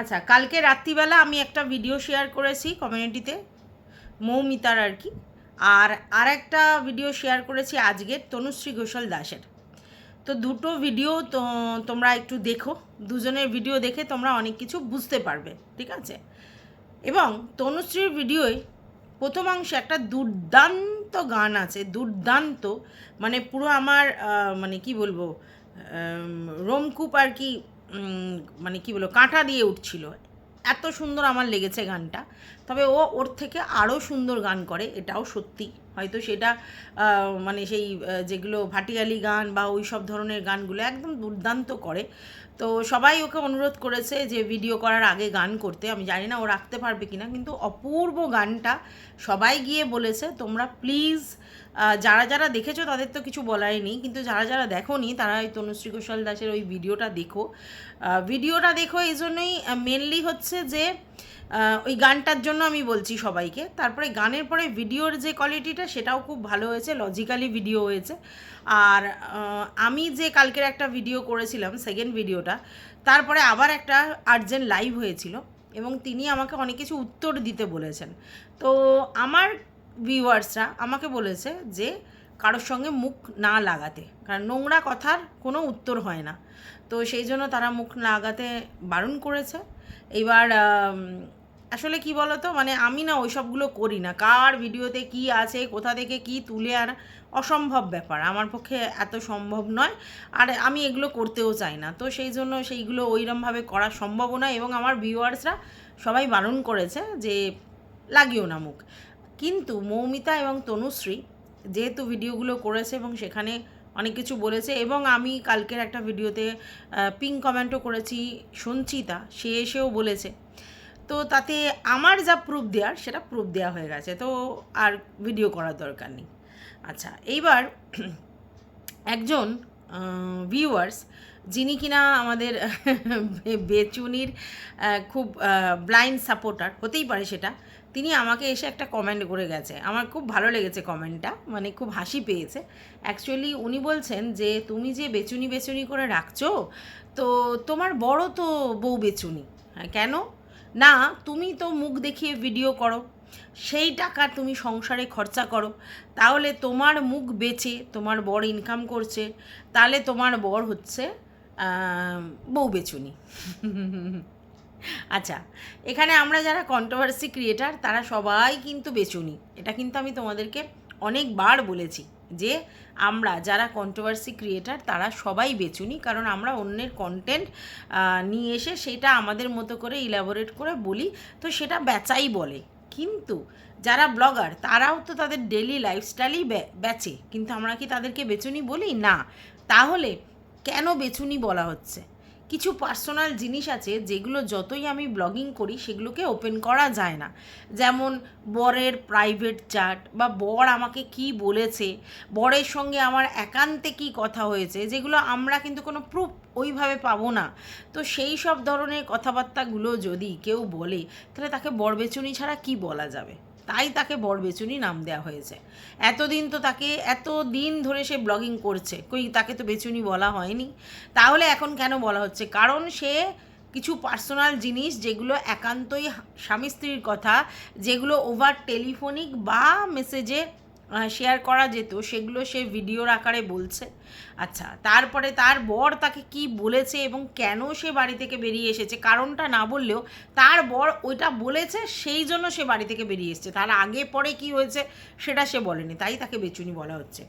আচ্ছা কালকে রাত্রিবেলা আমি একটা ভিডিও শেয়ার করেছি কমিউনিটিতে মৌমিতার আর কি। আর আর একটা ভিডিও শেয়ার করেছি আজকের তনুশ্রী ঘোষাল দাসের। তো দুটো ভিডিও তো, তোমরা একটু দেখো, দুজনের ভিডিও দেখে তোমরা অনেক কিছু বুঝতে পারবে, ঠিক আছে? এবং তনুশ্রীর ভিডিওয় প্রথমাংশে একটা দুর্দান্ত গান আছে, দুর্দান্ত মানে পুরো আমার মানে কি বলব রোমকূপ আর কি মানে কি বলো কাঁটা দিয়ে উঠছিল। এত সুন্দর আমার লেগেছে গানটা। তবে ও ওর থেকে আরও সুন্দর গান করে, এটাও সত্যি। হয়তো সেটা মানে সেই যেগুলো ভাটিয়ালি গান বা ওই সব ধরনের গানগুলো একদম দুর্দান্ত করে। তো সবাই ওকে অনুরোধ করেছে যে ভিডিও করার আগে গান করতে। আমি জানি না ও রাখতে পারবে কিনা, কিন্তু অপূর্ব গানটা সবাই গিয়ে বলেছে, তোমরা প্লিজ যারা যারা দেখেছ তাদের তো কিছু বলারই নেই, কিন্তু যারা যারা দেখো নি তারা ওই তনুশ্রী ঘোষাল দাসের ওই ভিডিওটা দেখো। ভিডিওটা দেখো এই জন্যই মেনলি হচ্ছে যে ওই গানটার জন্য আমি বলছি সবাইকে। তারপরে গানের পরে ভিডিওর যে কোয়ালিটিটা সেটাও খুব ভালো হয়েছে লজিক্যালি ভিডিও হয়েছে। আর আমি যে কালকের একটা ভিডিও করেছিলাম সেকেন্ড ভিডিওটা তারপরে আবার একটা আর্জেন্ট লাইভ হয়েছিল এবং তিনি আমাকে অনেক কিছু উত্তর দিতে বলেছেন। তো আমার ভিউয়ার্সরা আমাকে বলেছে যে, কারোর সঙ্গে মুখ না লাগাতে, কারণ নোংরা কথার কোনো উত্তর হয় না। তো সেই জন্য তারা মুখ লাগাতে বারণ করেছে। এবার আসলে কি বলতো? মানে আমি না ওই সবগুলো করি না। কার ভিডিওতে কি আছে, কোথা থেকে কি তুলে আর অসম্ভব ব্যাপার। আমার পক্ষে এত সম্ভব নয়। আর আমি এগুলো করতেও চাই না। তো সেই জন্য সেইগুলো ওইরমভাবে করা সম্ভবও নয় এবং আমার ভিউয়ার্সরা সবাই বারণ করেছে যে লাগিও না মুখ। কিন্তু মৌমিতা এবং তনুশ্রী যেহেতু ভিডিওগুলো করেছে এবং সেখানে অনেক কিছু বলেছে এবং আমি কালকের একটা ভিডিওতে পিং কমেন্টও করেছি সঞ্চিতা, সে এসেও বলেছে। তো তাতে আমার যা প্রুফ দেওয়ার সেটা প্রুফ দেওয়া হয়ে গেছে। তো আর ভিডিও করার দরকার নেই। আচ্ছা এইবার একজন ভিউয়ার্স যিনি কিনা আমাদের বেচুনির খুব ব্লাইন্ড সাপোর্টার হতেই পারে সেটা তিনি আমাকে এসে একটা কমেন্ট করে গেছে। আমার খুব ভালো লেগেছে কমেন্টটা মানে খুব হাসি পেয়েছে। অ্যাকচুয়ালি উনি বলছেন যে, তুমি যে বেচুনি বেচুনি করে রাখছো, তো তোমার বড় তো বউ বেচুনি। হ্যাঁ কেন? না, তুমি তো মুখ দেখিয়ে ভিডিও করো। সেই টাকা তুমি সংসারে খরচা করো। তাহলে তোমার মুখ বেচে তোমার বর ইনকাম করছে, তাহলে তোমার বর হচ্ছে বউ বেচুনি। আচ্ছা এখানে আমরা যারা কন্ট্রোভার্সি ক্রিয়েটার তারা সবাই কিন্তু বেচুনি। এটা কিন্তু আমি তোমাদেরকে অনেকবার বলেছি যে আমরা যারা কন্ট্রোভার্সি ক্রিয়েটার তারা সবাই বেচুনি, কারণ আমরা অন্যের কন্টেন্ট নিয়ে এসে সেটা আমাদের মতো করে ইলাবোরেট করে বলি, তো সেটা বেচাই বলে। কিন্তু যারা ব্লগার তারাও তো তাদের ডেলি লাইফস্টাইলই বেচে। কিন্তু আমরা কি তাদেরকে বেচুনি বলি? না। তাহলে কেন বেচুনি বলা হচ্ছে? কিছু পার্সোনাল জিনিস আছে যেগুলো যতই আমি ব্লগিং করি সেগুলোকে ওপেন করা যায় না। যেমন বরের প্রাইভেট চ্যাট বা বর আমাকে কি বলেছে, বরের সঙ্গে আমার একান্তে কি কথা হয়েছে, যেগুলো আমরা কিন্তু কোনো প্রুফ ওইভাবে পাবো না। তো সেই সব ধরনের কথাবার্তাগুলো যদি কেউ বলে, তাহলে তাকে বর বেচুনি ছাড়া কি বলা যাবে? তাই তাকে বর বেচুনি নাম দেওয়া হয়েছে। এতদিন তো তাকে এত দিন ধরে সে ব্লগিং করছে। কই, তাকে তো বেচুনি বলা হয়নি। তাহলে এখন কেন বলা হচ্ছে? কারণ সে কিছু পার্সোনাল জিনিস যেগুলো একান্তই স্বামী স্ত্রীর কথা, যেগুলো ওভার টেলিফোনিক বা মেসেজে শেয়ার করা যেত, সেগুলো সে ভিডিওর আকারে বলছে। আচ্ছা তারপরে তার বর তাকে কি বলেছে এবং কেন সে বাড়ি থেকে বেরিয়ে এসেছে কারণটা না বললেও তার বর ওইটা বলেছে, সেই জন্য সে বাড়ি থেকে বেরিয়ে এসেছে। তার আগে পরে কি হয়েছে সেটা সে বলেনি, তাই তাকে বেচুনি বলা হচ্ছে।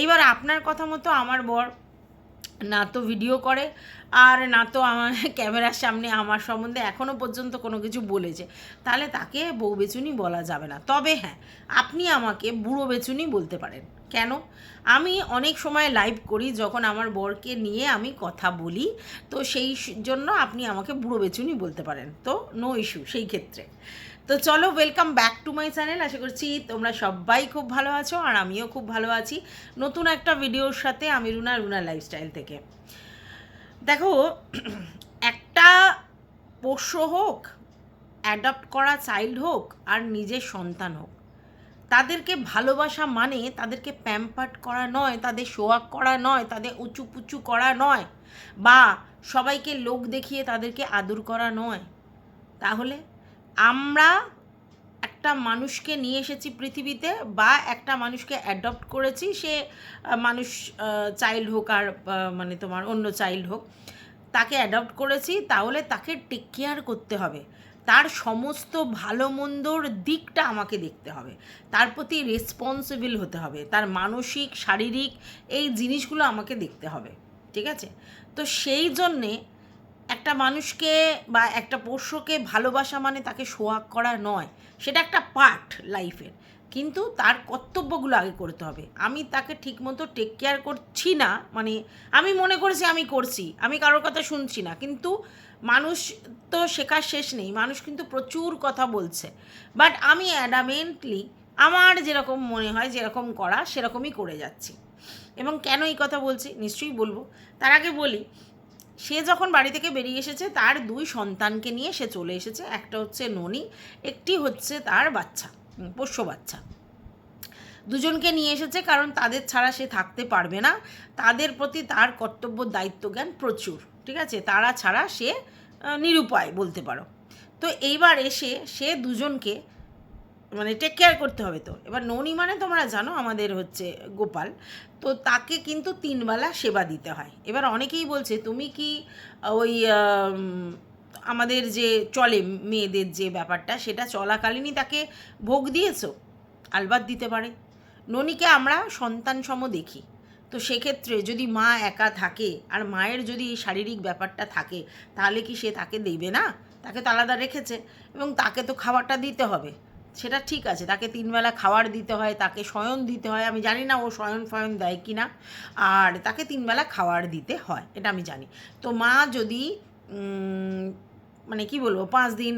এইবার আপনার কথা মতো আমার বর না তো ভিডিও করে, আর না তো আমার ক্যামেরার সামনে আমার সম্বন্ধে এখনও পর্যন্ত কোনো কিছু বলেছে। তাহলে তাকে বউ বেচুনি বলা যাবে না। তবে হ্যাঁ আপনি আমাকে বুড়ো বেচুনি বলতে পারেন। কেন? আমি অনেক সময় লাইভ করি যখন আমার বরকে নিয়ে আমি কথা বলি, তো সেই জন্য আপনি আমাকে বুড়ো বেচুনি বলতে পারেন। তো নো ইস্যু সেই ক্ষেত্রে। তো চলো welcome back to my channel আশা করছি তোমরা সবাই খুব ভালো আছো আর আমিও খুব ভালো আছি নতুন একটা ভিডিওর সাথে আমি রুনা রুনা লাইফস্টাইল থেকে। দেখো, একটা পোষ্য হোক অ্যাডপ্ট করা চাইল্ড হোক আর নিজের সন্তান হোক, তাদেরকে ভালোবাসা মানে তাদেরকে প্যাম্পার্ট করা নয়, তাদের শোয়াক করা নয়, তাদের উঁচু পুচু করা নয়, বা সবাইকে লোক দেখিয়ে তাদেরকে আদর করা নয়। তাহলে আমরা একটা মানুষকে নিয়ে এসেছি পৃথিবীতে বা একটা মানুষকে অ্যাডপ্ট করেছি, সে মানুষ চাইল্ড হোক আর মানে তোমার অন্য চাইল্ড হোক, তাকে অ্যাডপ্ট করেছি, তাহলে তাকে টেক কেয়ার করতে হবে। তার সমস্ত ভালো মন্দর দিকটা আমাকে দেখতে হবে। তার প্রতি রেসপন্সিবল হতে হবে। তার মানসিক, শারীরিক এই জিনিসগুলো আমাকে দেখতে হবে। ঠিক আছে? তো সেই জন্যে একটা মানুষকে বা একটা পোষ্যকে ভালোবাসা মানে তাকে সোয়াগ করা নয়, সেটা একটা পার্ট লাইফের কিন্তু তার কর্তব্যগুলো আগে করতে হবে। আমি তাকে ঠিকমতো টেক কেয়ার করছি না মানে আমি মনে করেছি আমি করছি, আমি কারোর কথা শুনছি না। কিন্তু মানুষ তো শেখার শেষ নেই, মানুষ কিন্তু প্রচুর কথা বলছে। বাট আমি অ্যাডামেন্টলি আমার যেরকম মনে হয় যেরকম করা, সেরকমই করে যাচ্ছি। এবং কেন এই কথা বলছি? নিশ্চয়ই বলব। তার আগে বলি সে যখন বাড়ি থেকে বেরিয়ে এসেছে, তার দুই সন্তানকে নিয়ে সে চলে এসেছে। একটা হচ্ছে ননি, একটি হচ্ছে তার বাচ্চা পোষ্য বাচ্চা। দুজনকে নিয়ে এসেছে কারণ তাদের ছাড়া সে থাকতে পারবে না। তাদের প্রতি তার কর্তব্য দায়িত্ব জ্ঞান প্রচুর, ঠিক আছে? তারা ছাড়া সে নিরুপায় বলতে পারো। তো এইবার এসে সে দুজনকে মানে টেক কেয়ার করতে হবে তো। এবার ননি মানে তোমরা জানো আমাদের হচ্ছে গোপাল, তো তাকে কিন্তু তিনবেলা সেবা দিতে হয়। এবার অনেকেই বলছে, তুমি কি ওই আমাদের যে চলে মেয়েদের যে ব্যাপারটা, সেটা চলাকালীনই তাকে ভোগ দিয়েছ? আলবাত দিতে পারে। ননিকে আমরা সন্তান সম দেখি। তো সেক্ষেত্রে যদি মা একা থাকে, আর মায়ের যদি এই শারীরিক ব্যাপারটা থাকে, তাহলে কি সে তাকে দেবে না? তাকে তো আলাদা রেখেছে। এবং তাকে তো খাবারটা দিতে হবে। সেটা ঠিক আছে, তাকে তিনবেলা খাবার দিতে হয়, তাকে শয়ন দিতে হয়, আমি জানি না ও শয়ন ফয়ন দেয় কি না আর তাকে তিনবেলা খাবার দিতে হয়, এটা আমি জানি। তো মা যদি মানে কি বলব, পাঁচ দিন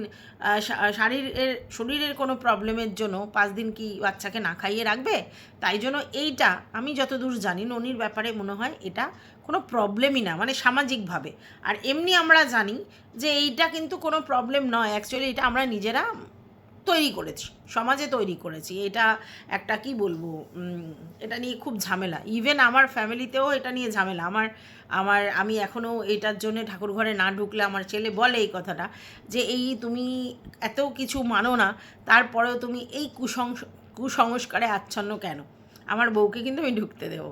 শারীরের, শরীরের কোনো প্রবলেমের জন্য পাঁচ দিন কি বাচ্চাকে না খাইয়ে রাখবে? তাই জন্য এইটা আমি যতদূর জানি ননির ব্যাপারে মনে হয় এটা কোনো প্রবলেমই না মানে সামাজিকভাবে। আর এমনি আমরা জানি যে এইটা কিন্তু কোনো প্রবলেম নয় অ্যাকচুয়ালি এটা আমরা নিজেরা তৈরি করেছি, সমাজে তৈরি করেছি। এটা একটা কি বলব এটা নিয়ে খুব ঝামেলা। ইভেন আমার ফ্যামিলিতেও এটা নিয়ে ঝামেলা। আমার আমার, আমি এখনও এটার জন্য ঠাকুর ঘরে না ঢুকলে আমার ছেলে বলে এই কথাটা যে, এই তুমি এত কিছু মানো না, তারপরেও তুমি এই কুসংস, কুসংস্কারে আচ্ছন্ন কেন? আমার বউকে কিন্তু আমি ঢুকতে দেবো।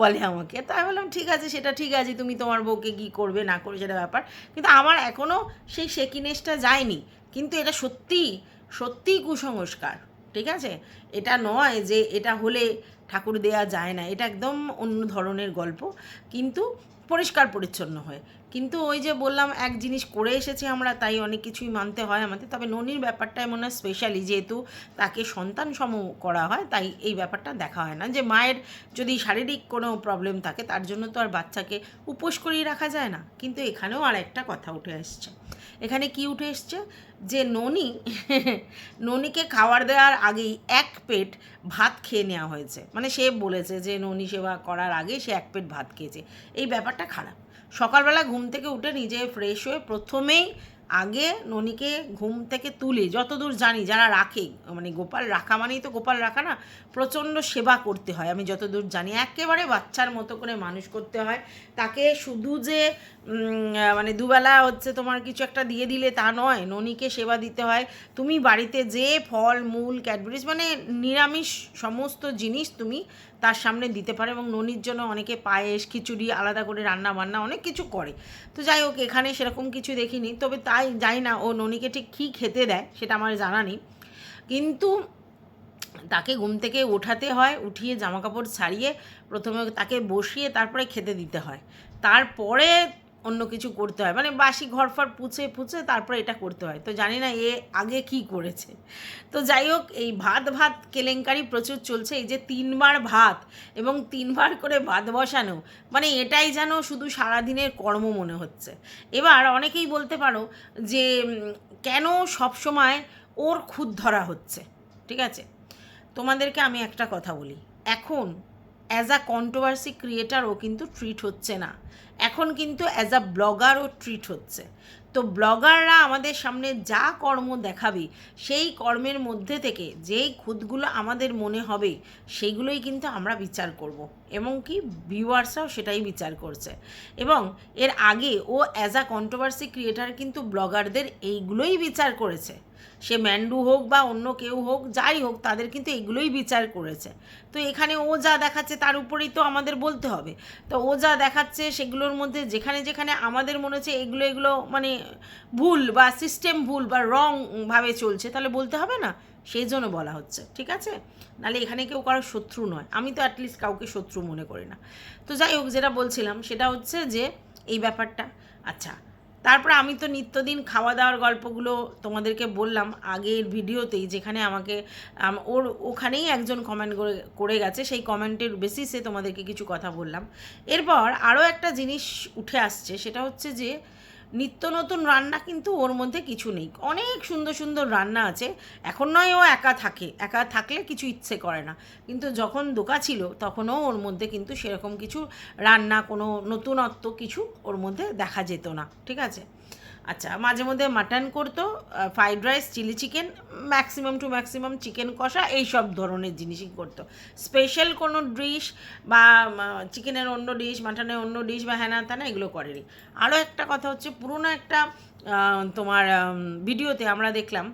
বলে আমাকে। তাই বললাম, ঠিক আছে, সেটা ঠিক আছে, তুমি তোমার বউকে কী করবে, না করবে, সেটা ব্যাপার। কিন্তু আমার এখনও সেই সেকিনেসটা যায়নি। কিন্তু এটা সত্যি সত্যিই কুসংস্কার, ঠিক আছে? এটা নয় যে এটা হলে ঠাকুর দেয়া যায় না, এটা একদম অন্য ধরনের গল্প, কিন্তু পরিষ্কার পরিচ্ছন্ন হয়। কিন্তু ওই যে বললাম, এক জিনিস করে এসেছি আমরা, তাই অনেক কিছুই মানতে হয় আমাদের। তবে ননির ব্যাপারটাই মনে হয় স্পেশালি যেহেতু তাকে সন্তান সম করা হয়, তাই এই ব্যাপারটা দেখা হয় না। যে মায়ের যদি শারীরিক কোনো প্রবলেম থাকে, তার জন্য তো আর বাচ্চাকে উপোস করিয়ে রাখা যায় না। কিন্তু এখানেও আর একটা কথা উঠে আসছে। এখানে কি উঠে এসছে? যে ননি, ননিকে খাবার দেওয়ার আগেই এক পেট ভাত খেয়ে নেওয়া হয়েছে। মানে সে বলেছে যে ননি সেবা করার আগে সে এক পেট ভাত খেয়েছে। এই ব্যাপারটা খারাপ। সকালবেলা ঘুম থেকে উঠে নিজে ফ্রেশ হয়ে প্রথমেই আগে ননিকে ঘুম থেকে তুলে, যতদূর জানি যারা রাখে মানে গোপাল রাখা মানেই তো গোপাল রাখা না, প্রচণ্ড সেবা করতে হয়। আমি যতদূর জানি একেবারে বাচ্চার মতো করে মানুষ করতে হয়। তাকে শুধু যে মানে দুবেলা হচ্ছে তোমার কিছু একটা দিয়ে দিলে তা নয়, ননিকে সেবা দিতে হয়। তুমি বাড়িতে যে ফল, মূল, ক্যাডবেরিজ মানে নিরামিষ সমস্ত জিনিস তুমি তার সামনে দিতে পারে এবং ননির জন্য অনেকে পায়েস, খিচুড়ি, আলাদা করে রান্না বান্না অনেক কিছু করে। তো যাই হোক, এখানে সেরকম কিছু দেখিনি, তবে তাই যাই না ও ননিকে ঠিক কী খেতে দেয়, সেটা আমার জানা নেই। কিন্তু তাকে ঘুম থেকে ওঠাতে হয়, উঠিয়ে জামাকাপড় ছাড়িয়ে প্রথমে তাকে বসিয়ে তারপরে খেতে দিতে হয়। তারপরে অন্য কিছু করতে হয়। মানে বাসি ঘর ফর পুছে পুছে তারপরে এটা করতে হয়। তো জানি না এ আগে কি করেছে। তো যাই হোক, এই ভাত ভাত কেলেঙ্কারি প্রচুর চলছে। এই যে তিনবার ভাত এবং তিনবার করে ভাত বসানো মানে এটাই যেন শুধু সারাদিনের কর্ম মনে হচ্ছে। এবার অনেকেই বলতে পারো যে কেন সবসময় ওর খুদ ধরা হচ্ছে? ঠিক আছে? তোমাদেরকে আমি একটা কথা বলি। এখন অ্যাজ আ কন্ট্রোভার্সি ক্রিয়েটার ও কিন্তু ট্রিট হচ্ছে না। এখন কিন্তু অ্যাজ আ ব্লগারও ট্রিট হচ্ছে। তো ব্লগাররা আমাদের সামনে যা কর্ম দেখাবে, সেই কর্মের মধ্যে থেকে যেই খুদগুলো আমাদের মনে হবে সেইগুলোই কিন্তু আমরা বিচার করব। এবং কি ভিউয়ার্সরাও সেটাই বিচার করছে। এবং এর আগে ও অ্যাজ আ কন্ট্রোভার্সি ক্রিয়েটার কিন্তু ব্লগারদের এইগুলোই বিচার করেছে। সে ম্যান্ডু হোক বা অন্য কেউ হোক, যাই হোক, তাদের কিন্তু এগুলোই বিচার করেছে। তো এখানে ও যা দেখাচ্ছে তার উপরেই তো আমাদের বলতে হবে। তো ও যা দেখাচ্ছে সেগুলোর মধ্যে যেখানে যেখানে আমাদের মনে হচ্ছে এগুলো এগুলো মানে ভুল বা সিস্টেম ভুল বা রং ভাবে চলছে, তাহলে বলতে হবে না? সেই জন্য বলা হচ্ছে, ঠিক আছে? নাহলে এখানে কেউ কারও শত্রু নয়। আমি তো অ্যাটলিস্ট কাউকে শত্রু মনে করি না। তো যাই হোক, যেটা বলছিলাম সেটা হচ্ছে যে এই ব্যাপারটা। আচ্ছা তারপরে আমি তো নিত্যদিন খাওয়া দাওয়ার গল্পগুলো তোমাদেরকে বললাম আগের ভিডিওতেই, যেখানে আমাকে ওর ওখানেই একজন কমেন্ট করে করে গেছে, সেই কমেন্টের বেসিসে তোমাদেরকে কিছু কথা বললাম। এরপর আরও একটা জিনিস উঠে আসছে, সেটা হচ্ছে যে নিত্য নতুন রান্না কিন্তু ওর মধ্যে কিছু নেই। অনেক সুন্দর সুন্দর রান্না আছে। এখন নয় ও একা থাকে। একা থাকলে কিছু ইচ্ছে করে না। কিন্তু যখন দোকা ছিল, তখনও ওর মধ্যে কিন্তু সেরকম কিছু রান্না, কোনো নতুনত্ব কিছু ওর মধ্যে দেখা যেত না। ঠিক আছে? আচ্ছা মাঝে মধ্যে মাটন করতো fried rice chilli chicken maximum to maximum chicken কষা এই সব ধরনের জিনিসই করতো। স্পেশাল কোনো ডিশ বা চিকেনের অন্য ডিশ মাটনের অন্য ডিশ বা হ্যানা ত্যানা এগুলো করেনি। আরও একটা কথা হচ্ছে, পুরোনো একটা তোমার ভিডিওতে আমরা দেখলাম,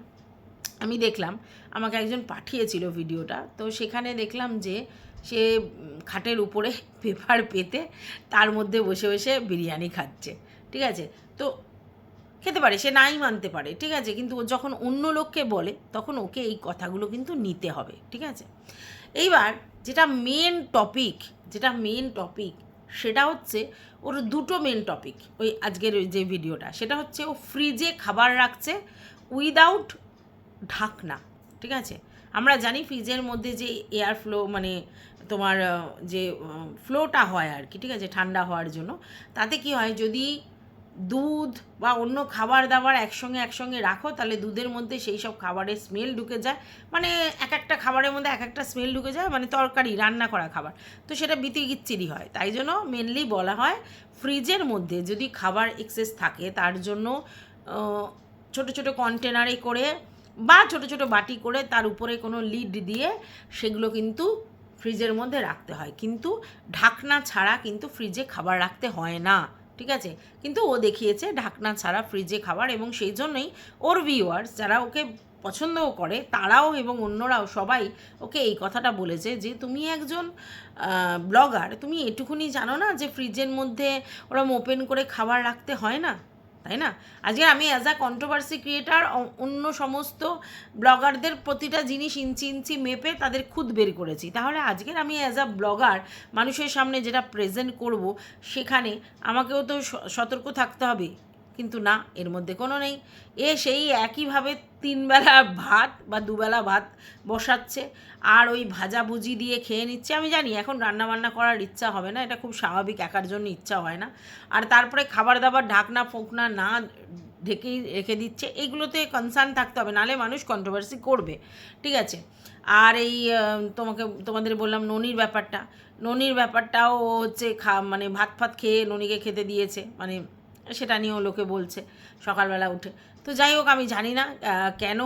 আমি দেখলাম, আমাকে একজন পাঠিয়েছিল ভিডিওটা, তো সেখানে দেখলাম যে, সে খাটের উপরে পেপার পেতে, তার মধ্যে বসে বসে বিরিয়ানি খাচ্ছে, ঠিক আছে? তো খেতে পারে, সে নাই মানতে পারে, ঠিক আছে? কিন্তু ও যখন অন্য লোককে বলে, তখন ওকে এই কথাগুলো কিন্তু নিতে হবে, ঠিক আছে? এইবার যেটা মেন টপিক যেটা মেন টপিক সেটা হচ্ছে ওর দুটো মেন টপিক ওই আজকের যে ভিডিওটা সেটা হচ্ছে ও ফ্রিজে খাবার রাখছে উইদাউট ঢাকনা, ঠিক আছে? আমরা জানি ফ্রিজের মধ্যে যে এয়ার ফ্লো মানে তোমার যে ফ্লোটা হয় আর কি, ঠিক আছে? ঠান্ডা হওয়ার জন্য। তাতে কি হয়, যদি দুধ বা অন্য খাবার দাবার একসঙ্গে একসঙ্গে রাখো, তাহলে দুধের মধ্যে সেই সব খাবারের স্মেল ঢুকে যায়। মানে এক একটা খাবারের মধ্যে এক একটা স্মেল ঢুকে যায় মানে তরকারি, রান্না করা খাবার। তো সেটা বিতিকিচ্ছিরি হয়। তাই জন্য মেনলি বলা হয় ফ্রিজের মধ্যে যদি খাবার এক্সেস থাকে, তার জন্য ছোট ছোট কন্টেনারে করে বা ছোট ছোট বাটি করে তার উপরে কোনো লিড দিয়ে সেগুলো কিন্তু ফ্রিজের মধ্যে রাখতে হয়। কিন্তু ঢাকনা ছাড়া কিন্তু ফ্রিজে খাবার রাখতে হয় না। ঠিক আছে? কিন্তু ও দেখিয়েছে ঢাকনা ছাড়া ফ্রিজে খাবার এবং সেই জন্যই ওর ভিউয়ার্স যারা ওকে পছন্দও করে, তারাও এবং অন্যরাও সবাই ওকে এই কথাটা বলেছে যে, তুমি একজন ব্লগার তুমি এটুকুনি জানো না যে ফ্রিজের মধ্যে ওরম ওপেন করে খাবার রাখতে হয় না? তাই না? আজকে আমি অ্যাজ আ কন্ট্রোভার্সি ক্রিয়েটার অন্য সমস্ত ব্লগারদের প্রতিটা জিনিস ইঞ্চি ইঞ্চি মেপে তাদের খুদ বের করেছি। তাহলে আজকের আমি অ্যাজ আ ব্লগার মানুষের সামনে যেটা প্রেজেন্ট করব, সেখানে আমাকেও তো সতর্ক থাকতে হবে। কিন্তু না, এর মধ্যে কোনো নেই। এ সেই একইভাবে তিনবেলা ভাত বা দুবেলা ভাত বসাচ্ছে আর ওই ভাজা ভুজি দিয়ে খেয়ে নিচ্ছে। আমি জানি এখন রান্না বান্না করার ইচ্ছা হবে না, এটা খুব স্বাভাবিক, একার জন্য ইচ্ছা হয় না। আর তারপরে খাবার দাবার ঢাকনা, ফোকনা না ঢেকেই রেখে দিচ্ছে এইগুলোতে কনসার্ন থাকতে হবে নাহলে মানুষ কন্ট্রোভার্সি করবে। ঠিক আছে? আর এই তোমাকে, তোমাদের বললাম ননির ব্যাপারটা। ননির ব্যাপারটাও হচ্ছে খা মানে ভাত ফাত খেয়ে ননিকে খেতে দিয়েছে মানে সেটা নিয়েও লোকে বলছে সকালবেলা উঠে। তো যাই হোক, আমি জানি না কেন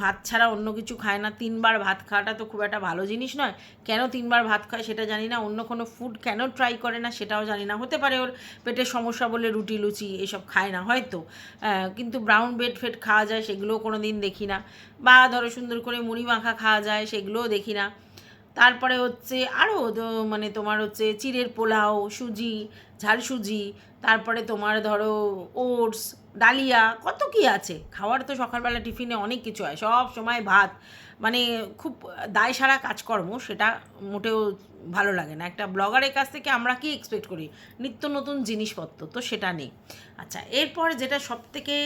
ভাত ছাড়া অন্য কিছু খায় না? তিনবার ভাত খাওয়াটা তো খুব একটা ভালো জিনিস নয়। কেন তিনবার ভাত খায় সেটা জানি না, অন্য কোনো ফুড কেন ট্রাই করে না সেটাও জানি না। হতে পারে ওর পেটের সমস্যা বলে রুটি, লুচি এসব খায় না হয়তো। কিন্তু ব্রাউন ব্রেড ফেড খাওয়া যায় সেগুলোও কোনো দিন দেখি না। বা ধরো সুন্দর করে মুড়ি মাখা খাওয়া যায় সেগুলোও দেখি না। তারপরে হচ্ছে আরও মানে তোমার হচ্ছে চিড়ের পোলাও, সুজি, ঝাল সুজি, তারপরে তোমার ধরো ওটস, ডালিয়া, কত কি আছে? খাওয়ার তো সকালবেলা টিফিনে অনেক কিছু হয়, সব সময় ভাত। মানে খুব দায় সারা কাজকর্ম, সেটা মোটেও ভালো লাগে না। একটা ব্লগারের কাছ থেকে আমরা কি এক্সপেক্ট করি? নিত্য নতুন জিনিসপত্র, তো সেটা নেই। আচ্ছা এরপর যেটা সবথেকে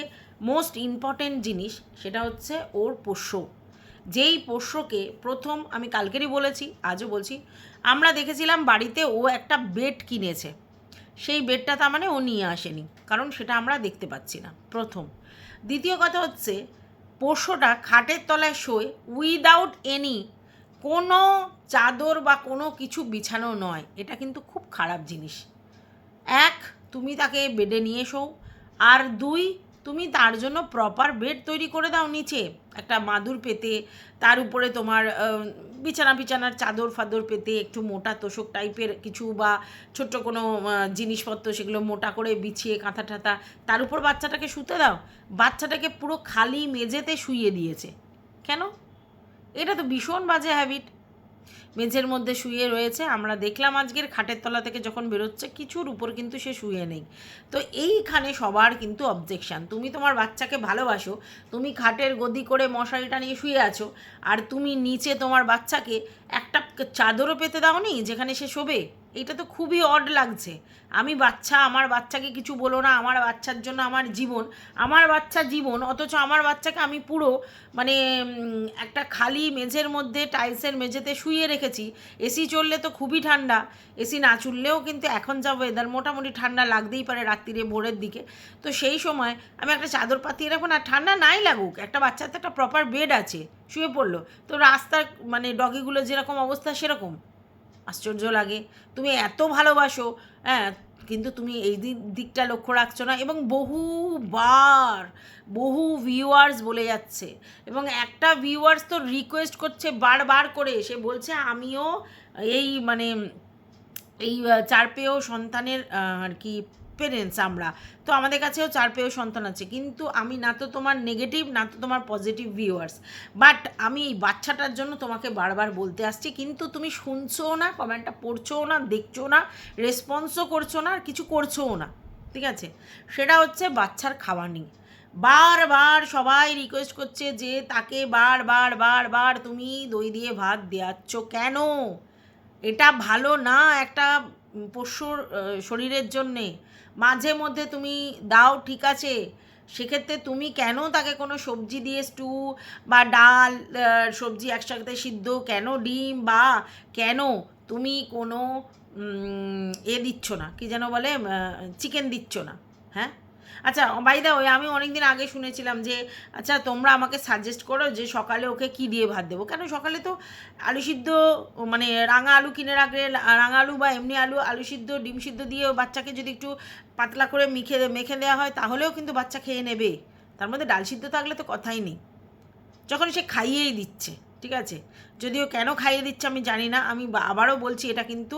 মোস্ট ইম্পর্টেন্ট জিনিস, সেটা হচ্ছে ওর পোষ্য। যেই পোষ্যকে প্রথম আমি কালকেরই বলেছি, আজও বলছি, আমরা দেখেছিলাম বাড়িতে ও একটা বেড কিনেছে। সেই বেডটা তার মানে ও নিয়ে আসেনি, কারণ সেটা আমরা দেখতে পাচ্ছি না, প্রথম। দ্বিতীয় কথা হচ্ছে, পোষ্যটা খাটের তলায় শোয় উইদাউট এনি কোনো চাদর বা কোনো কিছু বিছানো নয়, এটা কিন্তু খুব খারাপ জিনিস। এক, তুমি তাকে বেডে নিয়ে এসো আর দুই তুমি তার জন্য প্রপার বেড তৈরি করে দাও নিচে। একটা মাদুর পেতে, তার উপরে তোমার বিছানা বিছানার চাদর ফাদর পেতে, একটু মোটা তোষক টাইপের কিছু বা ছোট্ট কোনো জিনিসপত্র সেগুলো মোটা করে বিছিয়ে কাঁথা ঠাথা, তার উপর বাচ্চাটাকে শুতে দাও। বাচ্চাটাকে পুরো খালি মেঝেতে শুইয়ে দিয়েছে। কেন? এটা তো ভীষণ বাজে হ্যাবিট মেঝের মধ্যে শুয়ে রয়েছে। আমরা দেখলাম আজকের খাটের তলা থেকে যখন বেরোচ্ছে, কিছুর উপর কিন্তু সে শুয়ে নেই। তো এইখানে সবার কিন্তু অবজেকশান তুমি তোমার বাচ্চাকে ভালোবাসো, তুমি খাটের গদি করে মশারিটা নিয়ে শুয়ে আছো, আর তুমি নিচে তোমার বাচ্চাকে একটা চাদরও পেতে দাওনি যেখানে সে শোবে? এটা তো খুবই অড লাগছে। আমি বাচ্চা, আমার বাচ্চাকে কিছু বলো না, আমার বাচ্চার জন্য আমার জীবন। আমার বাচ্চা জীবন, অথচ আমার বাচ্চাকে আমি পুরো মানে একটা খালি মেঝের মধ্যে টাইলসের মেঝেতে শুইয়ে রেখেছি এসি চললে তো খুবই ঠান্ডা। এসি না চললেও কিন্তু এখন যা ওয়েদার মোটামুটি ঠান্ডা লাগতেই পারে রাত্রিরে ভোরের দিকে। তো সেই সময় আমি একটা চাদর পাতিয়ে রাখুন আর ঠান্ডা নাই লাগুক, একটা বাচ্চার তো একটা প্রপার বেড আছে, শুয়ে পড়ল। তো রাস্তার মানে ডগিগুলো যেরকম অবস্থা সেরকম। আশ্চর্য লাগে। তুমি এত ভালোবাসো হ্যাঁ কিন্তু তুমি এই দিক, দিকটা লক্ষ্য রাখছো না এবং বহুবার, বহু ভিউয়ার্স বলে যাচ্ছে। এবং একটা ভিউয়ার্স তো রিকোয়েস্ট করছে বারবার করে। সে বলছে, আমিও এই মানে এই চারপেয় সন্তানের আর কি পেরেন্টস আমরা। তো আমাদের কাছেও চার পেয়েও সন্তান আছে। কিন্তু আমি না তো তোমার নেগেটিভ না তো তোমার পজিটিভ ভিউয়ার্স বাট আমি এই বাচ্চাটার জন্য তোমাকে বারবার বলতে আসছি, কিন্তু তুমি শুনছোও না, কমেন্টটা পড়ছোও না দেখছ না রেসপন্সও করছ না, আর কিছু করছোও না। ঠিক আছে? সেটা হচ্ছে বাচ্চার খাওয়া নিয়ে। বারবার সবাই রিকোয়েস্ট করছে যে তাকে বার বার বার বার তুমি দই দিয়ে ভাত দেওয়াচ্ছ কেন? এটা ভালো না একটা পশুর শরীরের জন্যে। মাঝে মধ্যে তুমি দাও, ঠিক আছে? সেক্ষেত্রে তুমি কেন তাকে কোনো সবজি দিয়ে স্টু বা ডাল সবজি একসাথে সিদ্ধ, কেন ডিম বা কেন তুমি কোনো এ দিচ্ছ না? কি যেন বলে চিকেন দিচ্ছ না হ্যাঁ? আচ্ছা বাইদা ওই আমি অনেক দিন আগে শুনেছিলাম যে আচ্ছা তোমরা আমাকে সাজেস্ট করো যে সকালে ওকে কি দিয়ে ভাত দেবো। কেন? সকালে তো আলু সিদ্ধ মানে রাঙা আলু কিনে রাখলে, রাঙা আলু বা এমনি আলু আলু সিদ্ধ, ডিম সিদ্ধ দিয়ে বাচ্চাকে যদি একটু পাতলা করে মেখে মেখে দেওয়া হয়, তাহলেও কিন্তু বাচ্চা খেয়ে নেবে। তার মধ্যে ডাল সিদ্ধ থাকলে তো কথাই নেই। যখন সে খাইয়েই দিচ্ছে, ঠিক আছে? যদিও কেন খাইয়ে দিচ্ছে আমি জানি না, আমি আবারও বলছি এটা কিন্তু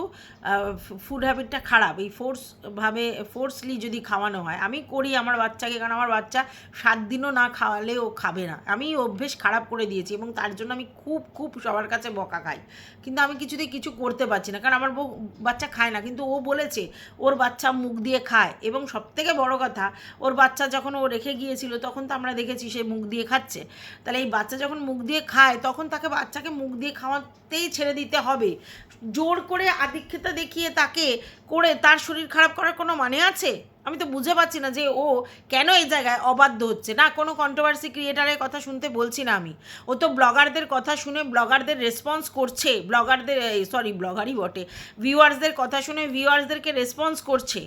ফুড হ্যাবিটটা খারাপ। এই ফোর্সভাবে ফোর্সলি যদি খাওয়ানো হয়, আমি করি আমার বাচ্চাকে, কারণ আমার বাচ্চা সাত দিনও না খাওয়ালে ও খাবে না। আমি অভ্যেস খারাপ করে দিয়েছি এবং তার জন্য আমি খুব খুব সবার কাছে বকা খাই। কিন্তু আমি কিছুতেই কিছু করতে পারছি না, কারণ আমার বউ বাচ্চা খায় না। কিন্তু ও বলেছে, ওর বাচ্চা মুখ দিয়ে খায়। এবং সবথেকে বড় কথা, ওর বাচ্চা যখন ও রেখে গিয়েছিল, তখন তো আমরা দেখেছি সে মুখ দিয়ে খাচ্ছে। তাহলে এই বাচ্চা যখন মুখ দিয়ে খায়, তখন তাকে বাচ্চাকে মুখ দিয়ে খাওয়াতেই ছেড়ে দিতে হবে। জোর করে আধিক্যতা দেখিয়ে তাকে করে তার শরীর খারাপ করার কোনো মানে আছে? আমি তো বুঝে পাচ্ছি না যে ও কেন এই জায়গায় অবাধ্য হচ্ছে। না, কোনো কন্ট্রোভার্সি ক্রিয়েটারের কথা শুনতে বলছি না আমি। ও তো ব্লগারদের কথা শুনে ব্লগারদের রেসপন্স করছে। ব্লগারদের সরি ব্লগারই বটে। ভিউয়ার্সদের কথা শুনে ভিউয়ার্সদেরকে রেসপন্স করছে।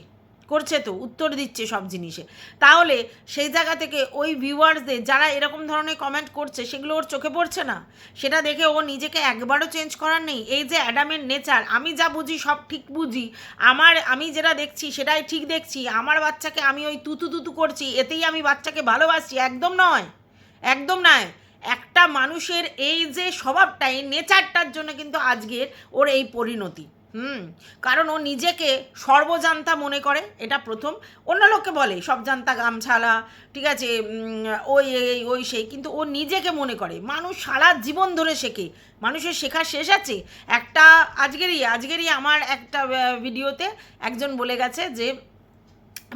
করছে তো, উত্তর দিচ্ছে সব জিনিসে। তাহলে সেই জায়গা থেকে ওই ভিউয়ার্সদের যারা এরকম ধরনের কমেন্ট করছে, সেগুলো ওর চোখে পড়ছে না? সেটা দেখে ও নিজেকে একবারও চেঞ্জ করার নেই? এই যে অ্যাডামের নেচার আমি যা বুঝি সব ঠিক বুঝি। আমার, আমি যেটা দেখছি সেটাই ঠিক দেখছি। আমার বাচ্চাকে আমি ওই তুতু তুতু করছি, এতেই আমি বাচ্চাকে ভালোবাসছি। একদম নয়। একদম নয়। একটা মানুষের এই যে স্বভাবটাই নেচারটার জন্য কিন্তু আজকের ওর এই পরিণতি। হুম, কারণ ও নিজেকে সর্বজান্তা মনে করে, এটা প্রথম। অন্য লোককে বলে, সব জানতা গামছালা, ঠিক আছে ওই, এই, ওই, সেই, কিন্তু ও নিজেকে মনে করে। মানুষ সারা জীবন ধরে শেখে। মানুষের শেখা শেষ আছে। একটা, আজকেরই আজকেরই আমার একটা ভিডিওতে একজন বলে গেছে যে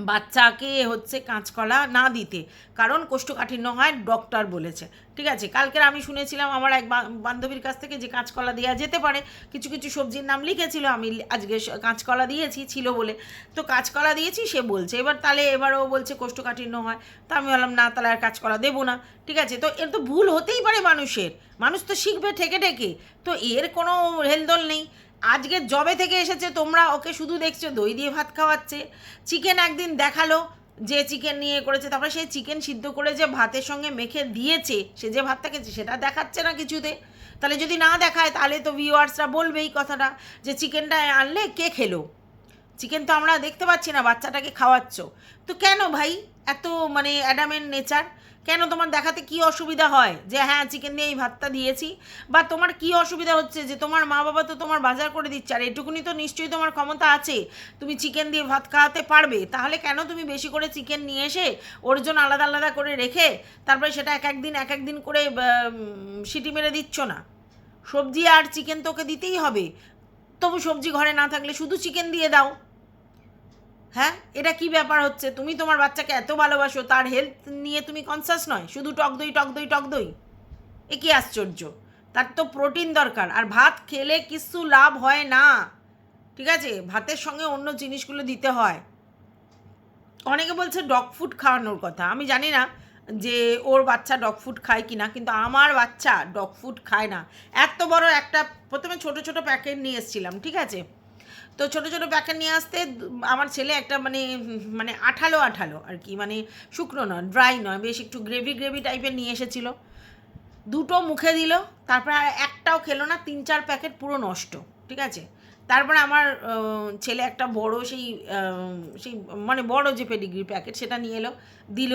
বাচ্চাকে হচ্ছে কাঁচকলা না দিতে, কারণ কোষ্ঠকাঠিন্য হয় ডক্টর বলেছে। ঠিক আছে? কালকের আমি শুনেছিলাম আমার এক বান্ধবীর কাছ থেকে যে কাঁচকলা দেওয়া যেতে পারে, কিছু কিছু সবজির নাম লিখেছিল, আমি আজকে কাঁচকলা দিয়েছি, ছিল বলে। তো কাঁচকলা দিয়েছি, সে বলছে। এবার তাহলে এবার ও বলছে কোষ্ঠকাঠিন্য হয়। তো আমি বললাম না, তাহলে আর কাঁচকলা দেবো না। ঠিক আছে? তো এর তো ভুল হতেই পারে মানুষের। মানুষ তো শিখবে ঠেকে ঠেকে। তো এর কোনো হেলদোল নেই। আজকে জবে থেকে এসেছে, তোমরা ওকে শুধু দেখছ, দই দিয়ে ভাত খাওয়াচ্ছে। চিকেন একদিন দেখাল, যে চিকেন নিয়ে করেছে, তারপরে সেই চিকেন সিদ্ধ করে যে ভাতের সঙ্গে মেখে দিয়েছে, সে যে ভাতটা খেয়েছে, সেটা দেখাচ্ছে না কিছুতে। তাহলে যদি না দেখায়, তাহলে তো ভিউয়ার্সরা বলবেই কথাটা, যে চিকেনটা আনলে কে খেলো? চিকেন তো আমরা দেখতে পাচ্ছি না, বাচ্চাটাকে খাওয়াচ্ছ। তো কেন ভাই? এত মানে অ্যাডামেন্ট নেচার কেন তোমার দেখাতে কি অসুবিধা হয়? যে হ্যাঁ চিকেন দিয়ে এই ভাতটা দিয়েছি। বা তোমার কি অসুবিধা হচ্ছে? যে তোমার মা বাবা তো তোমার বাজার করে দিচ্ছে। আর এটুকুনি তো নিশ্চয়ই তোমার ক্ষমতা আছে। তুমি চিকেন দিয়ে ভাত খাওয়াতে পারবে। তাহলে কেন তুমি বেশি করে চিকেন নিয়ে এসে ওর জন্য আলাদা আলাদা করে রেখে তারপরে সেটা এক একদিন এক একদিন করে সিটি মেরে দিচ্ছ না? সবজি আর চিকেন তোকে দিতেই হবে। তবু সবজি ঘরে না থাকলে শুধু চিকেন দিয়ে দাও। হ্যাঁ? এটা কি ব্যাপার হচ্ছে? তুমি তোমার বাচ্চাকে এত ভালোবাসো, তার হেলথ নিয়ে তুমি কনসাস নয়? শুধু টক দই টক দই টক দই? এ কি আশ্চর্য? তার তো প্রোটিন দরকার। আর ভাত খেলে কিছু লাভ হয় না। ঠিক আছে? ভাতের সঙ্গে অন্য জিনিসগুলো দিতে হয়। অনেকে বলছে ডগ ফুড খাওয়ানোর কথা। আমি জানি না যে ওর বাচ্চা ডগ ফুড খায় কি না কিন্তু আমার বাচ্চা ডগ ফুড খায় না। এত বড় একটা, প্রথমে ছোট ছোট প্যাকেট নিয়ে এসেছিলাম। ঠিক আছে? তো ছোটো ছোটো প্যাকেট নিয়ে আসতে আমার ছেলে একটা মানে মানে আঠালো আঠালো আর কি মানে শুকনো নয় ড্রাই নয়, বেশ একটু গ্রেভি গ্রেভি টাইপের নিয়ে এসেছিল। দুটো মুখে দিল, তারপরে আর একটাও খেলো না, তিন চার প্যাকেট পুরো নষ্ট, ঠিক আছে? তারপরে আমার ছেলে একটা বড় সেই সেই মানে বড় যে পেডিগ্রি প্যাকেট সেটা নিয়ে এলো, দিল।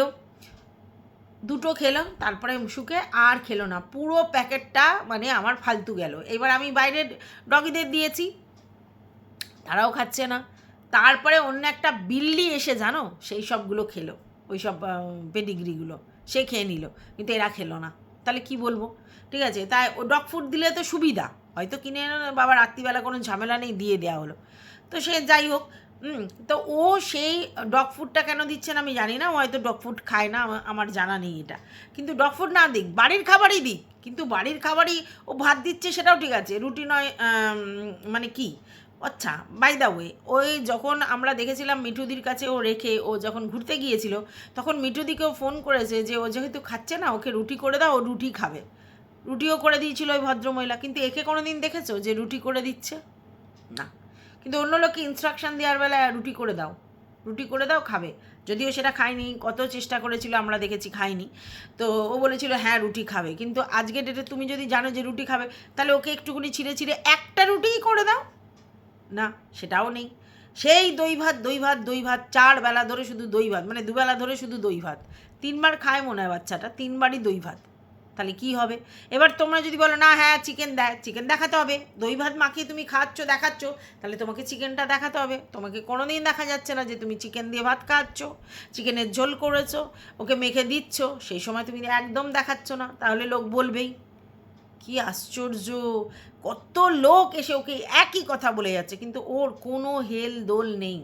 দুটো খেলো, তারপরে শুকে আর খেলো না, পুরো প্যাকেটটা মানে আমার ফালতু গেল। এবার আমি বাইরের ডগিদের দিয়েছি তারাও খাচ্ছে না। তারপরে অন্য একটা বিল্লি এসে, জানো, সেই সবগুলো খেলো। ওই সব পেডিগ্রিগুলো। সে খেয়ে নিল। কিন্তু এরা খেলো না। তাহলে কি বলব? ঠিক আছে? তাই ও ডগ ফুড দিলে তো সুবিধা। হয়তো কিনে এনে বাবা রাত্রিবেলা কোনো ঝামেলা নেই, দিয়ে দেওয়া হলো। তো সে যাই হোক তো ও সেই ডগ ফুডটা কেন দিচ্ছে না আমি জানি না। ও হয়তো ডগ ফুড খায় না আমার জানা নেই এটা। কিন্তু ডগ ফুড না দিক, বাড়ির খাবারই দিক। কিন্তু বাড়ির খাবারই ও ভাত দিচ্ছে সেটাও ঠিক আছে। রুটি নয় মানে কি? আচ্ছা বাই দ্য ওয়ে ওই যখন আমরা দেখেছিলাম মিঠুদির কাছে ও রেখে ও যখন ঘুরতে গিয়েছিল, তখন মিঠুদিকেও ফোন করেছে যে ও যেহেতু খাচ্ছে না, ওকে রুটি করে দাও, ও রুটি খাবে। রুটিও করে দিয়েছিল ওই ভদ্রমহিলা। কিন্তু একে কোনো দিন দেখেছ যে রুটি করে দিচ্ছে? না। কিন্তু অন্য লোককে ইনস্ট্রাকশন দেওয়ার বেলায় রুটি করে দাও। রুটি করে দাও, খাবে। যদিও সেটা খায়নি, কত চেষ্টা করেছিল, আমরা দেখেছি খায়নি। তো ও বলেছিল হ্যাঁ রুটি খাবে। কিন্তু আজকে ডেটে তুমি যদি জানো যে রুটি খাবে, তাহলে ওকে একটুখানি ছিঁড়ে ছিঁড়ে একটা রুটিই করে দাও। না, সেটাও নেই। সেই দই ভাত দই ভাত দই ভাত, চার বেলা ধরে শুধু দই ভাত মানে দুবেলা ধরে শুধু দই ভাত। তিনবার খায় মনে হয় বাচ্চাটা, তিনবারই দই ভাত। তাহলে কি হবে? এবার তোমরা যদি বলো, না হ্যাঁ চিকেন দেয় চিকেন দেখাতে হবে। দই ভাত মাখিয়ে তুমি খাচ্ছ, দেখাচ্ছ, তাহলে তোমাকে চিকেনটা দেখাতে হবে। তোমাকে কোনো দিন দেখা যাচ্ছে না যে তুমি চিকেন দিয়ে ভাত খাচ্ছ চিকেনের ঝোল করেছ, ওকে মেখে দিচ্ছ, সেই সময় তুমি একদম দেখাচ্ছ না। তাহলে লোক বলবেই। কি আশ্চর্য! কত লোক এসে ওকে একই কথা বলে যাচ্ছে, কিন্তু ওর কোনো হেল দোল নেই।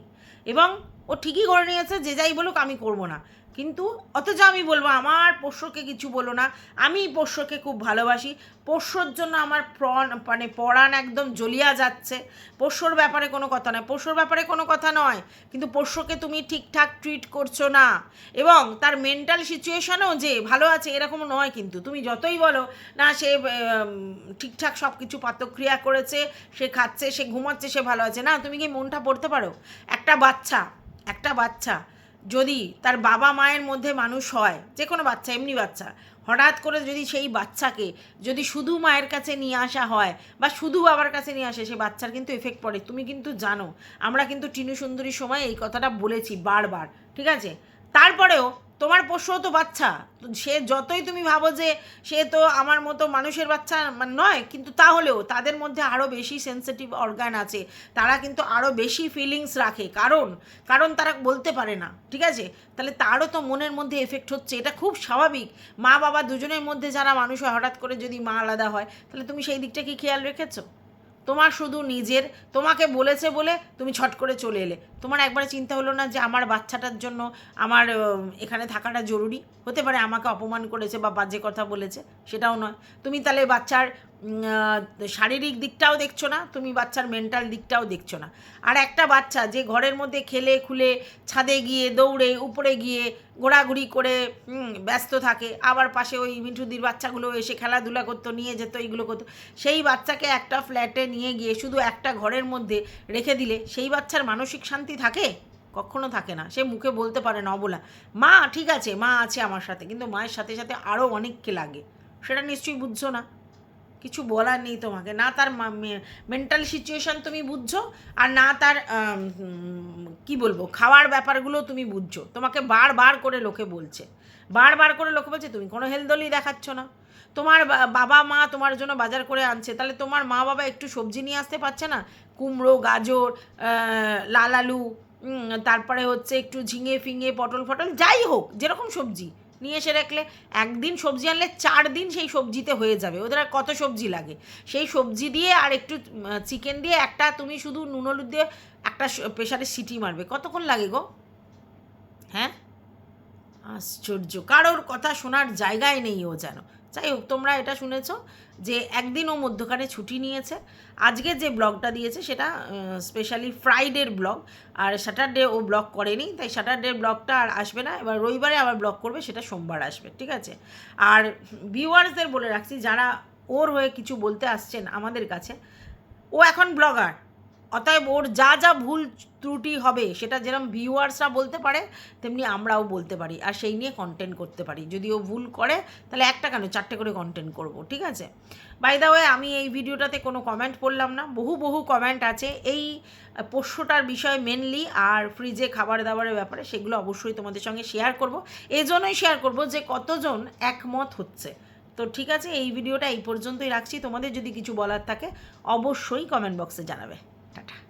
এবং ও ঠিকই করে নিয়েছে, যে যাই বলুক আমি করব না। কিন্তু অথচ আমি বলব, আমার পোষ্যকে কিছু বলো না। আমি পোষ্যকে খুব ভালোবাসি। পোষ্যর জন্য আমার প্রাণ মানে পরাণ একদম জ্বলিয়া যাচ্ছে। পোষ্যর ব্যাপারে কোনো কথা নয়। পোষ্যর ব্যাপারে কোনো কথা নয়। কিন্তু পোষ্যকে তুমি ঠিকঠাক ট্রিট করছ না। এবং তার মেন্টাল সিচুয়েশনও যে ভালো আছে, এরকম নয় কিন্তু। তুমি যতই বলো, না, সে ঠিকঠাক সব কিছু পাতক্রিয়া করেছে, সে খাচ্ছে, সে ঘুমাচ্ছে, সে ভালো আছে। না, তুমি কি মনটা পড়তে পারো? একটা বাচ্চা একটা বাচ্চা যদি তার বাবা মায়ের মধ্যে মানুষ হয়, যে কোনো বাচ্চা, এমনি বাচ্চা, হঠাৎ করে যদি সেই বাচ্চাকে যদি শুধু মায়ের কাছে নিয়ে আসা হয় বা শুধু বাবার কাছে নিয়ে আসে, সে বাচ্চার কিন্তু এফেক্ট পড়ে। তুমি কিন্তু জানো, আমরা কিন্তু টিনু সুন্দরীর সময় এই কথাটা বলেছি বারবার, ঠিক আছে? তারপরেও তোমার পোষ্যও তো বাচ্চা। সে যতই তুমি ভাবো যে সে তো আমার মতো মানুষের বাচ্চা মানে নয়, কিন্তু তাহলেও তাদের মধ্যে আরও বেশি সেন্সিটিভ অর্গান আছে। তারা কিন্তু আরও বেশি ফিলিংস রাখে। কারণ কারণ তারা বলতে পারে না, ঠিক আছে? তাহলে তারও তো মনের মধ্যে এফেক্ট হচ্ছে। এটা খুব স্বাভাবিক। মা বাবা দুজনের মধ্যে যারা মানুষ হয়, হঠাৎ করে যদি মা আলাদা হয়, তাহলে তুমি সেই দিকটা কি খেয়াল রেখেছো? তোমার শুধু নিজের, তোমাকে বলেছে বলে তুমি ছট করে চলে এলে। তোমার একবারে চিন্তা হলো না যে আমার বাচ্চাটার জন্য আমার এখানে থাকাটা জরুরি? হতে পারে আমাকে অপমান করেছে বা বাজে কথা বলেছে, সেটাও নয়। তুমি তাহলে বাচ্চার শারীরিক দিকটাও দেখছ না, তুমি বাচ্চার মেন্টাল দিকটাও দেখছ না। আর একটা বাচ্চা যে ঘরের মধ্যে খেলে খুলে ছাদে গিয়ে দৌড়ে উপরে গিয়ে ঘোরাঘুরি করে ব্যস্ত থাকে, আবার পাশে ওই মিঠুদির বাচ্চাগুলো এসে খেলাধুলা করতো, নিয়ে যেত, এইগুলো করতো, সেই বাচ্চাকে একটা ফ্ল্যাটে নিয়ে গিয়ে শুধু একটা ঘরের মধ্যে রেখে দিলে সেই বাচ্চার মানসিক শান্তি থাকে? কখনো থাকে না। সে মুখে বলতে পারে না অবলা। মা, ঠিক আছে, মা আছে আমার সাথে, কিন্তু মায়ের সাথে সাথে আরও অনেককে লাগে। সেটা নিশ্চয়ই বুঝছ না। কিছু বলার নেই তোমাকে। না তার মেন্টাল সিচুয়েশন তুমি বুঝছ, আর না তার কি বলব, খাওয়ার ব্যাপারগুলো তুমি বুঝছ। তোমাকে বারবার করে লোকে বলছে। বারবার করে লোকে বলছে, তুমি কোনো হেলদোলি দেখাচ্ছ না। তোমার বাবা মা তোমার জন্য বাজার করে আনছে। তাহলে তোমার মা বাবা একটু সবজি নিয়ে আসতে পারছে না? কুমড়ো, গাজর লাল আলু তারপরে হচ্ছে একটু ঝিঙে ফিঙে, পটল ফটল, যাই হোক, যেরকম সবজি। নিয়ে এসে রাখলে একদিন সবজি আনলে চার দিন সেই সবজিতে হয়ে যাবে। ওদের আর কত সবজি লাগে? সেই সবজি দিয়ে আর একটু চিকেন দিয়ে একটা তুমি শুধু নুন হলুদ দিয়ে একটা প্রেশারে সিটি মারবে। কতক্ষণ লাগে গো? হ্যাঁ? আশ্চর্য। কারোর কথা শোনার জায়গায় নেই ও যেন। যাই হোক, তোমরা এটা শুনেছো যে একদিন ও মধ্যখানে ছুটি নিয়েছে। আজকে যে ব্লগটা দিয়েছে সেটা স্পেশালি ফ্রাইডের ব্লগ। আর স্যাটারডে ও ব্লগ করেনি, তাই স্যাটারডে ব্লগটা আর আসবে না। এবার রবিবারে আবার ব্লগ করবে, সেটা সোমবার আসবে, ঠিক আছে? আর ভিউয়ার্সদের বলে রাখছি, যারা ওর হয়ে কিছু বলতে আসছেন আমাদের কাছে, ও এখন ব্লগার। অতএব ওর যা যা ভুল ত্রুটি হবে, সেটা যেরকম ভিউয়ার্সরা বলতে পারে, তেমনি আমরাও বলতে পারি। আর সেই নিয়ে কন্টেন্ট করতে পারি। যদি ও ভুল করে, তাহলে একটা কেন? চারটে করে কন্টেন্ট করব, ঠিক আছে? বাই দা ওয়ে আমি এই ভিডিওটাতে কোনো কমেন্ট পড়লাম না। বহু বহু কমেন্ট আছে। এই পোষ্যটার বিষয়ে মেনলি আর ফ্রিজে খাবার দাবারের ব্যাপারে, সেগুলো অবশ্যই তোমাদের সঙ্গে শেয়ার করব। এই জন্যই শেয়ার করব যে, কতজন একমত হচ্ছে। তো ঠিক আছে, এই ভিডিওটা এই পর্যন্তই রাখছি। তোমাদের যদি কিছু বলার থাকে, অবশ্যই কমেন্ট বক্সে জানাবে। টাটা